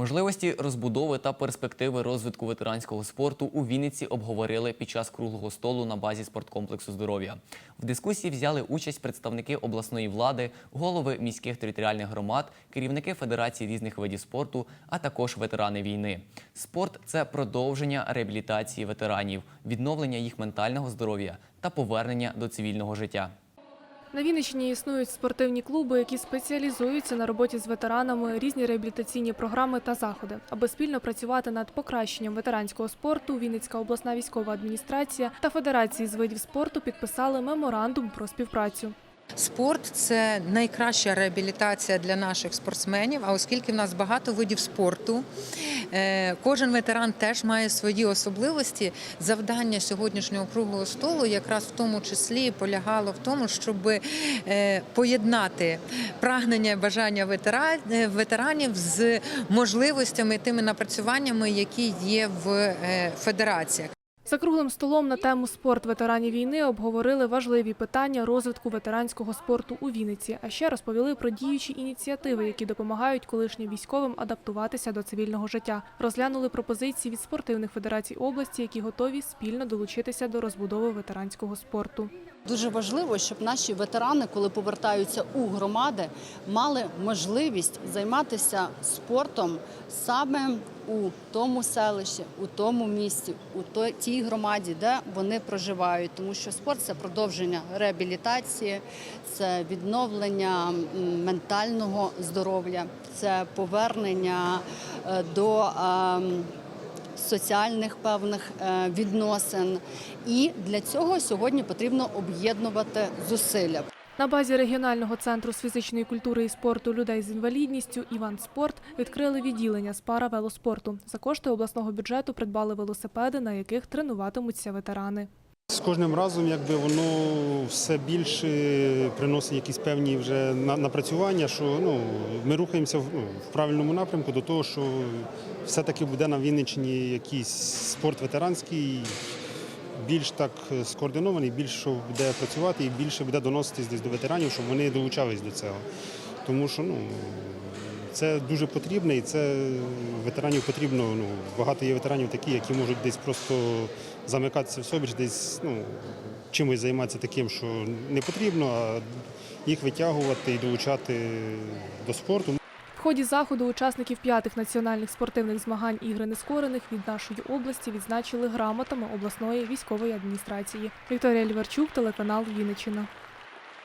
Можливості розбудови та перспективи розвитку ветеранського спорту у Вінниці обговорили під час круглого столу на базі спорткомплексу здоров'я. В дискусії взяли участь представники обласної влади, голови міських територіальних громад, керівники федерацій різних видів спорту, а також ветерани війни. Спорт це продовження реабілітації ветеранів, відновлення їх ментального здоров'я та повернення до цивільного життя. На Вінниччині існують спортивні клуби, які спеціалізуються на роботі з ветеранами, різні реабілітаційні програми та заходи. Аби спільно працювати над покращенням ветеранського спорту, Вінницька обласна військова адміністрація та Федерації з видів спорту підписали меморандум про співпрацю. Спорт це найкраща реабілітація для наших спортсменів. А оскільки в нас багато видів спорту, е, кожен ветеран теж має свої особливості. Завдання сьогоднішнього круглого столу якраз в тому числі полягало в тому, щоб е, поєднати прагнення і бажання е, ветеранів з можливостями тими напрацюваннями, які є в федераціях. За круглим столом на тему спорт ветеранів війни обговорили важливі питання розвитку ветеранського спорту у Вінниці, а ще розповіли про діючі ініціативи, які допомагають колишнім військовим адаптуватися до цивільного життя. Розглянули пропозиції від спортивних федерацій області, які готові спільно долучитися до розбудови ветеранського спорту. Дуже важливо, щоб наші ветерани, коли повертаються у громади, мали можливість займатися спортом саме у тому селищі, у тому місті, у тій громаді, де вони проживають. Тому що спорт це продовження реабілітації, це відновлення ментального здоров'я, це повернення е, до. Соціальних певних е, відносин. І для цього сьогодні потрібно об'єднувати зусилля. На базі регіонального центру з фізичної культури і спорту людей з інвалідністю Іван Спорт відкрили відділення з пара велоспорту. За кошти обласного бюджету придбали велосипеди, на яких тренуватимуться ветерани. З кожним разом якби воно все більше приносить якісь певні вже напрацювання, що ну, ми рухаємося в, ну, в правильному напрямку до того, що все-таки буде на Вінниччині якийсь спорт ветеранський, більш так скоординований, більш буде працювати і більше буде доноситись десь до ветеранів, щоб вони долучались до цього. Тому що ну, це дуже потрібно і це ветеранів потрібно. Ну, багато є ветеранів такі, які можуть десь просто замикатися в собі, десь ну, чимось займатися таким, що не потрібно, а їх витягувати і долучати до спорту. В ході заходу учасників п'ятих національних спортивних змагань ігри нескорених від нашої області відзначили грамотами обласної військової адміністрації. Вікторія Ліварчук, телеканал Вінниччина.